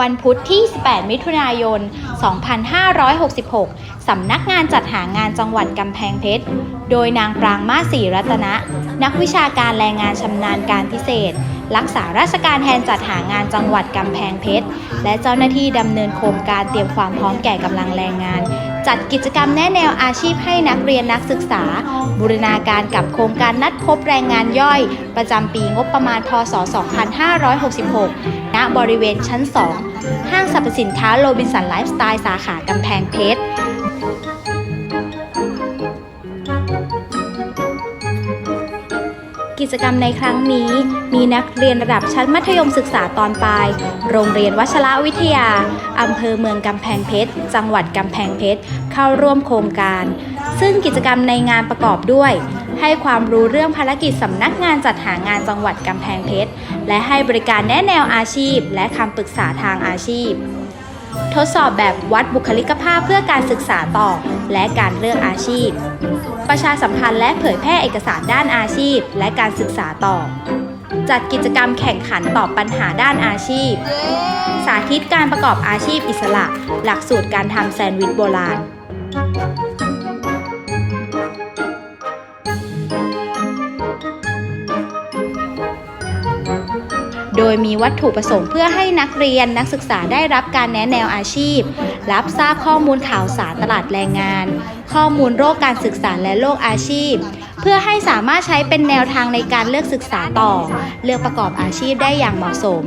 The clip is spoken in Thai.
วันพุธที่ 18 มิถุนายน 2566 สำนักงานจัดหางานจังหวัดกำแพงเพชร โดยนางปรางมาศรีรัตนะ นักวิชาการแรงงานชำนาญการพิเศษ รักษาราชการแทนจัดหางานจังหวัดกำแพงเพชร และเจ้าหน้าที่ดำเนินโครงการเตรียมความพร้อมแก่กำลังแรงงาน จัดกิจกรรมแนะแนวอาชีพให้นักเรียนนักศึกษา บูรณาการกับโครงการนัดพบแรงงานย่อย ประจำปีงบประมาณพศ 2566 ณ บริเวณชั้น 2 ห้างสรรพสินค้าโรบินสันไลฟ์สไตล์สาขากำแพงเพชร กิจกรรมในครั้งนี้ มีนักเรียนระดับชั้นมัธยมศึกษาตอนปลาย โรงเรียนวชระวิทยา อำเภอเมืองกำแพงเพชร จังหวัดกำแพงเพชร เข้าร่วมโครงการ ซึ่งกิจกรรมในงานประกอบด้วย ให้ความรู้เรื่องภารกิจสำนักงานจัดหางานจังหวัดกำแพงเพชร และให้บริการแนะแนวอาชีพ และคำปรึกษาทางอาชีพ ทดสอบแบบวัดบุคลิกภาพเพื่อการศึกษาต่อ และการเลือกอาชีพ ประชาสัมพันธ์และเผยแพร่เอกสารด้านอาชีพ และการศึกษาต่อ จัดกิจกรรมแข่งขันตอบปัญหาด้านอาชีพ สาธิตการประกอบอาชีพอิสระ หลักสูตรการทำแซนด์วิชโบราณ โดยมีวัตถุประสงค์เพื่อให้นักเรียนนักศึกษาได้รับการแนะแนวอาชีพ รับทราบข้อมูลข่าวสารตลาดแรงงาน ข้อมูลโรคการศึกษาและโรคอาชีพ เพื่อให้สามารถใช้เป็นแนวทางในการเลือกศึกษาต่อ เลือกประกอบอาชีพได้อย่างเหมาะสม